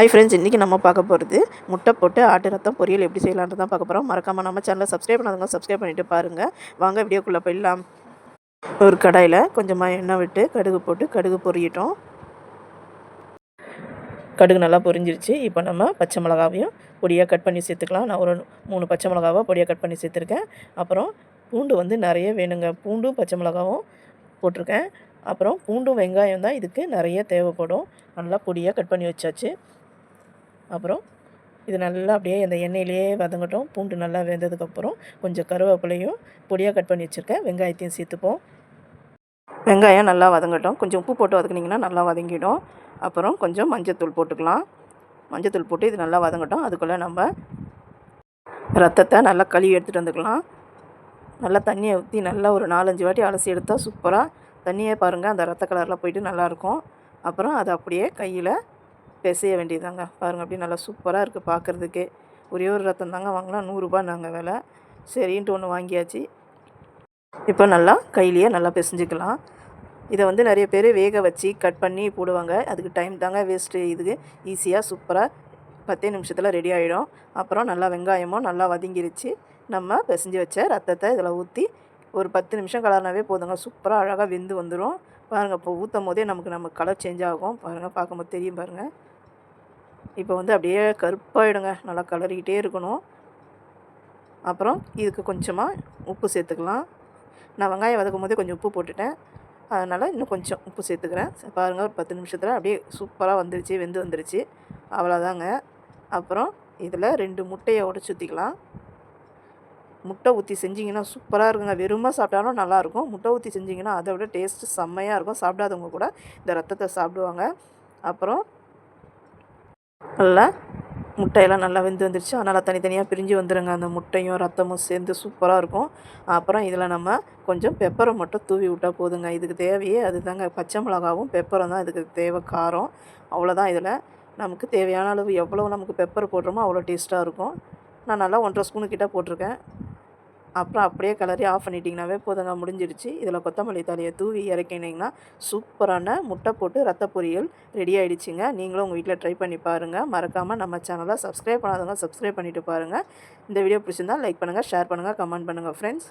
Hi friends இன்றைக்கி நம்ம பார்க்க போகிறது முட்டை போட்டு ஆட்டு ரத்தம் பொரியல் எப்படி செய்யலான்றது தான் பார்க்க போகிறோம் மறக்காமல் நம்ம சேனலை சப்ஸ்கிரைப் பண்ணாதவங்க சப்ஸ்கிரைப் பண்ணிவிட்டு பாருங்கள் வாங்க வீடியோக்குள்ளே போயிடலாம். ஒரு கடாயில் கொஞ்சமாக எண்ணெய் விட்டு கடுகு போட்டு கடுகு பொரியட்டும். கடுகு நல்லா பொரிஞ்சிருச்சு. இப்போ நம்ம பச்சை மிளகாவையும் பொடியாக கட் பண்ணி சேர்த்துக்கலாம். நான் ஒரு மூணு பச்சை மிளகாவை பொடியாக கட் பண்ணி சேர்த்துருக்கேன். அப்புறம் பூண்டு வந்து நிறைய வேணுங்க. பூண்டும் பச்சை மிளகாவும் போட்டிருக்கேன். அப்புறம் பூண்டும் வெங்காயம் தான் இதுக்கு நிறைய தேவைப்படும். நல்லா பொடியாக கட் பண்ணி வச்சாச்சு. அப்புறம் இது நல்லா அப்படியே அந்த எண்ணெயிலேயே வதங்கட்டும். பூண்டு நல்லா வெந்ததுக்கப்புறம் கொஞ்சம் கருவேப்பிலையும் பொடியாக கட் பண்ணி வச்சுருக்கேன். வெங்காயத்தையும் சேர்த்துப்போம். வெங்காயம் நல்லா வதங்கட்டும். கொஞ்சம் உப்பு போட்டு வதக்குனிங்கன்னா நல்லா வதங்கிடும். அப்புறம் கொஞ்சம் மஞ்சத்தூள் போட்டுக்கலாம். மஞ்சத்தூள் போட்டு இது நல்லா வதங்கட்டும். அதுக்குள்ளே நம்ம ரத்தத்தை நல்லா கழுவி எடுத்துகிட்டு வந்துக்கலாம். நல்லா தண்ணியை ஊற்றி நல்லா ஒரு நாலஞ்சு வாட்டி அலசி எடுத்தால் சூப்பராக தண்ணியே பாருங்கள் அந்த ரத்த கலரில் போயிட்டு நல்லாயிருக்கும் அப்புறம் அதை அப்படியே கையில் பிசைய வேண்டியதாங்க பாருங்கள் அப்படியே நல்லா சூப்பராக இருக்குது பார்க்குறதுக்கே ஒரே ஒரு ரத்தம் தாங்க வாங்கினா நூறுரூபா நாங்கள் விலை. சரின்ட்டு ஒன்று வாங்கியாச்சு. இப்போ நல்லா கையிலேயே நல்லா பிசைஞ்சிக்கலாம். இதை வந்து நிறைய பேர் வேக வச்சு கட் பண்ணி போடுவாங்க. அதுக்கு டைம் தாங்க வேஸ்ட்டு இதுக்கு. ஈஸியாக சூப்பராக பத்தே நிமிஷத்தில் ரெடி ஆகிடும் அப்புறம் நல்லா வெங்காயமும் நல்லா வதங்கிருச்சு. நம்ம பிசைஞ்சு வச்ச ரத்தத்தை இதில் ஊற்றி ஒரு பத்து நிமிஷம் கலர்னாவே போதுங்க. சூப்பராக அழகாக வெந்து வந்துடும் பாருங்கள் இப்போ ஊற்றும் போதே நமக்கு நம்ம கலர் சேஞ்ச் ஆகும். பாருங்கள் பார்க்கும்போது தெரியும் பாருங்கள் இப்போ வந்து அப்படியே கருப்பாகிடுங்க நல்லா கலரிக்கிட்டே இருக்கணும். அப்புறம் இதுக்கு கொஞ்சமாக உப்பு சேர்த்துக்கலாம். நான் வெங்காயம் வதக்கும் போதே கொஞ்சம் உப்பு போட்டுட்டேன். அதனால் இன்னும் கொஞ்சம் உப்பு சேர்த்துக்கிறேன். பாருங்கள் ஒரு பத்து நிமிஷத்தில் அப்படியே சூப்பராக வந்துருச்சு வெந்து வந்துருச்சு. அவ்வளோதாங்க அப்புறம் இதில் ரெண்டு முட்டையை உடச்சி ஊற்றிக்கலாம் முட்டை ஊற்றி செஞ்சிங்கன்னா சூப்பராக இருக்குங்க. வெறுமாக சாப்பிட்டாலும் நல்லாயிருக்கும். முட்டை ஊற்றி செஞ்சிங்கன்னா அதை விட டேஸ்ட்டு செம்மையாக இருக்கும். சாப்பிடாதவங்க கூட இந்த ரத்தத்தை சாப்பிடுவாங்க. அப்புறம் நல்லா முட்டையெல்லாம் நல்லா வெந்து வந்துருச்சு. அதனால் தனித்தனியாக பிரிஞ்சு வந்துடுங்க அந்த முட்டையும் ரத்தமும் சேர்ந்து சூப்பராக இருக்கும். அப்புறம் இதில் நம்ம கொஞ்சம் பெப்பரை மட்டும் தூவி விட்டால் போதுங்க. இதுக்கு தேவையே அது தாங்க பச்சை மிளகாவும் பெப்பரும் தான் இதுக்கு தேவை. காரம் அவ்வளோதான் இதில். நமக்கு தேவையான அளவு எவ்வளோ நமக்கு பெப்பர் போடுறோமோ அவ்வளோ டேஸ்ட்டாக இருக்கும். நான் நல்லா ஒன்றரை ஸ்பூனு கிட்டே போட்டிருக்கேன். அப்புறம் அப்படியே கலரி ஆஃப் பண்ணிட்டிங்கனாவே போதுங்க முடிஞ்சிடுச்சு இதில் கொத்தமல்லி தலையை தூவி இறக்கினீங்கன்னா சூப்பரான முட்டை போட்டு ரத்த பொரியல் ரெடி ஆகிடுச்சிங்க நீங்களும் உங்கள் வீட்டில் ட்ரை பண்ணி பாருங்கள் மறக்காமல் நம்ம சேனலை சப்ஸ்கிரைப் பண்ணாதவங்க சப்ஸ்கிரைப் பண்ணிவிட்டு பாருங்கள் இந்த வீடியோ பிடிச்சிருந்தால் லைக் பண்ணுங்கள் ஷேர் பண்ணுங்கள் கமெண்ட் பண்ணுங்கள் ஃப்ரெண்ட்ஸ்